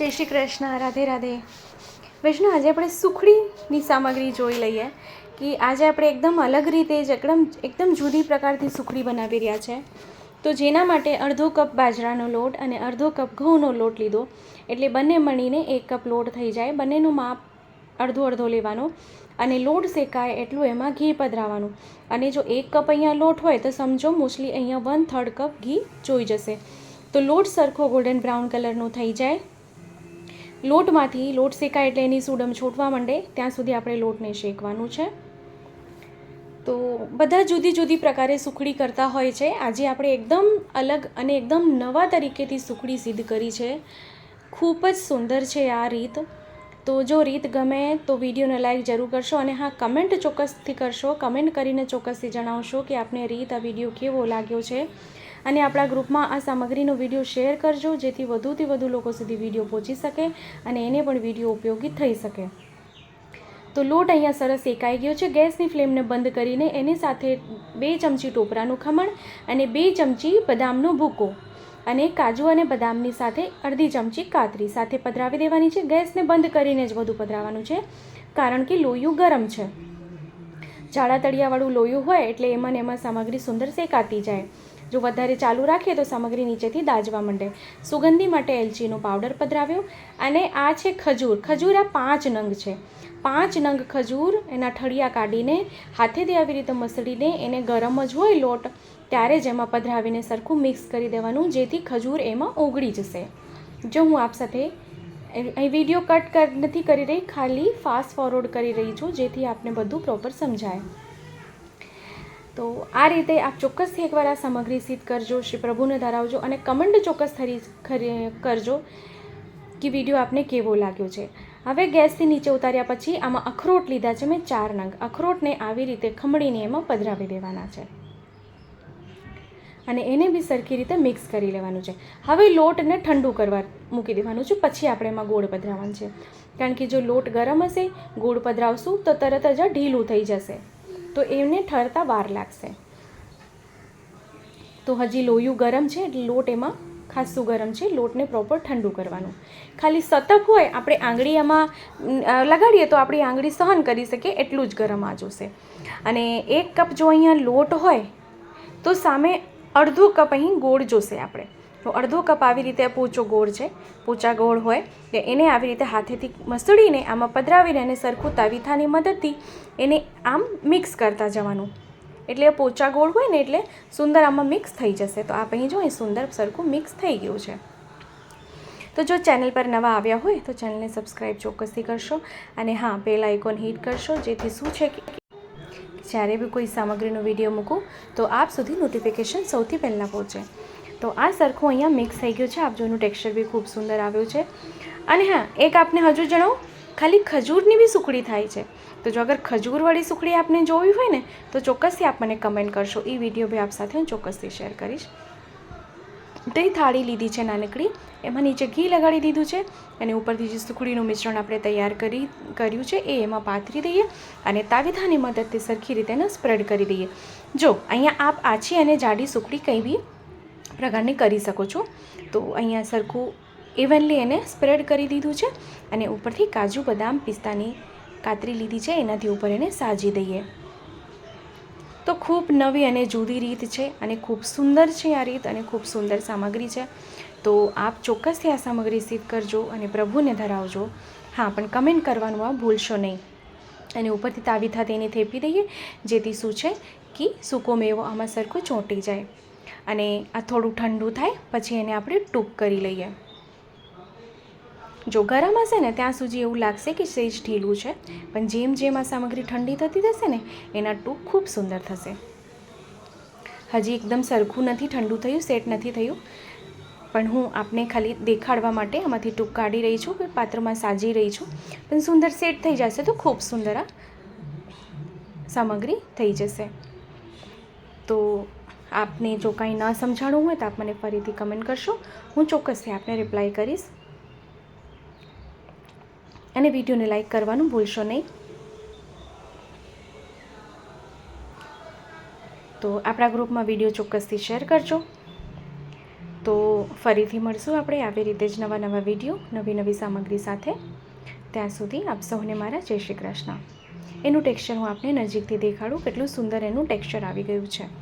જય શ્રી કૃષ્ણ, રાધે રાધે. વૈષ્ણવ આજે આપણે સુખડીની સામગ્રી જોઈ લઈએ કે આજે આપણે એકદમ અલગ રીતે જ, એકદમ એકદમ જુદી પ્રકારથી સુખડી બનાવી રહ્યા છે. તો જેના માટે અડધો કપ બાજરાનો લોટ અને અડધો કપ ઘઉંનો લોટ લીધો. એટલે બંને મળીને એક કપ લોટ થઈ જાય. બંનેનું માપ અડધો અડધો લેવાનો અને લોટ શેકાય એટલું એમાં ઘી પધરાવાનું. અને જો એક કપ અહીંયા લોટ હોય તો સમજો મોસ્ટલી અહીંયા વન થર્ડ કપ ઘી જોઈ જશે. તો લોટ સરખો ગોલ્ડન બ્રાઉન કલરનો થઈ જાય. લોટમાંથી લોટ શેકાય એટલે એની સુડમ છૂટવા માંડે, ત્યાં સુધી આપણે લોટને શેકવાનું છે. તો બધા જુદી જુદી પ્રકારે સુખડી કરતા હોય છે. આજે આપણે એકદમ અલગ અને એકદમ નવા તરીકેથી સુખડી સિદ્ધ કરી છે. ખૂબ જ સુંદર છે આ રીત. તો જો રીત ગમે તો વિડીયોને લાઈક જરૂર કરશો અને હા, કમેન્ટ ચોક્કસથી કરશો. કમેન્ટ કરીને ચોક્કસથી જણાવશો કે આપને રીત આ વીડિયો કેવો લાગ્યો છે. અને આપણા ગ્રુપમાં આ સામગ્રીનો વીડિયો શેર કરજો, જેથી વધુથી વધુ લોકો સુધી વીડિયો પહોંચી શકે અને એને પણ વીડિયો ઉપયોગી થઈ શકે. તો લોટ અહીંયા સરસ શેકાઈ ગયો છે. ગેસની ફ્લેમને બંધ કરીને એની સાથે બે ચમચી ટોપરાનું ખમણ અને બે ચમચી બદામનો ભૂકો અને કાજુ અને બદામની સાથે અડધી ચમચી કાતરી સાથે પધરાવી દેવાની છે. ગેસને બંધ કરીને જ બધું પધરાવવાનું છે, કારણ કે લોયું ગરમ છે. જાડા તળિયાવાળું લોયું હોય એટલે એમાં ને એમાં સામગ્રી સુંદર શેકાતી જાય. જો વધારે ચાલુ રાખીએ તો સામગ્રી નીચેથી દાજવા માંડે. સુગંધી માટે એલચીનો પાવડર પધરાવ્યો. અને આ છે ખજૂર. ખજૂર આ પાંચ નંગ છે. પાંચ નંગ ખજૂર એના ઠળિયા કાઢીને હાથેથી આવી રીતે મસળીને એને ગરમ જ હોય લોટ, ત્યારે જ એમાં પધરાવીને સરખું મિક્સ કરી દેવાનું, જેથી ખજૂર એમાં ઓગળી જશે. જો હું આપ સાથે અહીં વીડિયો કટ નથી કરી રહી, ખાલી ફાસ્ટ ફોરવર્ડ કરી રહી છું, જેથી આપને બધું પ્રોપર સમજાય. તો આ રીતે આપ ચોક્કસથી એકવાર આ સામગ્રી સિદ્ધ કરજો, શ્રી પ્રભુને ધરાવજો અને કમેન્ટ ચોક્કસ ખરી- કરજો કે વીડિયો આપને કેવો લાગ્યો છે. હવે ગેસથી નીચે ઉતાર્યા પછી આમાં અખરોટ લીધા છે મેં ચાર નંગ. અખરોટને આવી રીતે ખમણીને એમાં પધરાવી દેવાના છે. અને એને બી સરખી રીતે મિક્સ કરી લેવાનું છે. હવે લોટને ઠંડુ કરવા મૂકી દેવાનું છે, પછી આપણે એમાં ગોળ પધરાવવાનું છે. કારણ કે જો લોટ ગરમ હશે, ગોળ પધરાવશું, તો તરત જ ઢીલું થઈ જશે. તો એને ઠરતા વાર લાગશે. તો હજી લોયું ગરમ છે એટલે લોટ એમાં ખાસું ગરમ છે, લોટને પ્રોપર ઠંડુ કરવાનું. ખાલી સતપ હોય, આપણે આંગળી એમાં લગાડીએ તો આપણી આંગળી સહન કરી શકે એટલું જ ગરમ આ જોશે. અને એક કપ જો અહીંયા લોટ હોય, તો સામે અડધો કપ અહીં ગોળ જોશે આપણે. તો અડધો કપ આવી રીતે પોચો ગોળ છે. પોચા ગોળ હોય તો એને આવી રીતે હાથેથી મસળીને આમાં પધરાવીને એને સરખું તાવીથાની મદદથી એને આમ મિક્સ કરતા જવાનું. એટલે પોચા ગોળ હોય ને એટલે સુંદર આમાં મિક્સ થઈ જશે. તો આપ અહીં જો અહીં સુંદર સરખું મિક્સ થઈ ગયું છે. તો જો ચેનલ પર નવા આવ્યા હોય તો ચેનલને સબસ્ક્રાઈબ ચોક્કસથી કરશો અને હા, બેલ આઇકોન હિટ કરશો, જેથી શું છે કે જ્યારે બી કોઈ સામગ્રીનો વીડિયો મૂકું તો આપ સુધી નોટિફિકેશન સૌથી પહેલાં પહોંચે. તો આ સરખું અહીંયા મિક્સ થઈ ગયું છે. આપ જોનું ટેક્સચર બી ખૂબ સુંદર આવ્યું છે. અને હા, એક આપને હજુ જણાવું, ખાલી ખજૂરની બી સુખડી થાય છે. તો જો અગર ખજૂરવાળી સુખડી આપને જોવી હોય ને, તો ચોક્કસથી આપ મને કમેન્ટ કરશો. એ વીડિયો બી આપ સાથે હું ચોક્કસથી શેર કરીશ. તો થાળી લીધી છે નાનકડી. એમાં નીચે ઘી લગાડી દીધું છે અને ઉપરથી જે સુખડીનું મિશ્રણ આપણે તૈયાર કરી, કર્યું છે, એ એમાં પાથરી દઈએ અને તાવીથાની મદદથી સરખી રીતે એને સ્પ્રેડ કરી દઈએ. જો, અહીંયા આપ આછી અને જાડી સુખડી કંઈ બી પ્રકારની કરી શકો છો. તો અહીંયા સરખું ઇવનલી એને સ્પ્રેડ કરી દીધું છે અને ઉપરથી કાજુ બદામ પિસ્તાની કાતરી લીધી છે. એનાથી ઉપર એને સાજી દઈએ. તો ખૂબ નવી અને જુદી રીત છે અને ખૂબ સુંદર છે આ રીત અને ખૂબ સુંદર સામગ્રી છે. તો આપ ચોક્કસથી આ સામગ્રી સિદ્ધ કરજો અને પ્રભુને ધરાવજો. હા, પણ કમેન્ટ કરવાનું આ ભૂલશો નહીં. અને ઉપરથી તાવીથા તેને થેપી દઈએ, જેથી શું છે? કે સૂકો મેવો આમાં સરખું ચોંટી જાય. અને આ થોડું ઠંડુ થાય, પછી એને આપણે ટૂંક કરી લઈએ. જો ગરમ હશે ને, ત્યાં સુધી એવું લાગશે કે સેજ ઢીલું છે. પણ જેમ જેમ આ સામગ્રી ઠંડી થતી જશે ને, એના ટૂંક ખૂબ સુંદર થશે. હજી એકદમ સરખું નથી ઠંડુ થયું, સેટ નથી થયું. પણ હું આપને ખાલી દેખાડવા માટે આમાંથી ટૂંક કાઢી રહી છું, પાત્રમાં સાજી રહી છું. પણ સુંદર સેટ થઈ જશે તો ખૂબ સુંદર આ સામગ્રી થઈ જશે. તો આપને જો કાંઈ ન સમજાણું હોય તો આપ મને ફરીથી કમેન્ટ કરશો. હું ચોક્કસથી આપને રિપ્લાય કરીશ. અને વિડીયોને લાઈક કરવાનું ભૂલશો નહીં. તો આપણા ગ્રુપમાં વીડિયો ચોક્કસથી શેર કરજો. તો ફરીથી મળશું આપણે આવી રીતે જ નવા નવા વીડિયો, નવી નવી સામગ્રી સાથે. ત્યાં સુધી આપ સૌને મારા જય શ્રી કૃષ્ણ. એનું ટેક્સચર હું આપને નજીકથી દેખાડું, કેટલું સુંદર એનું ટેક્સચર આવી ગયું છે.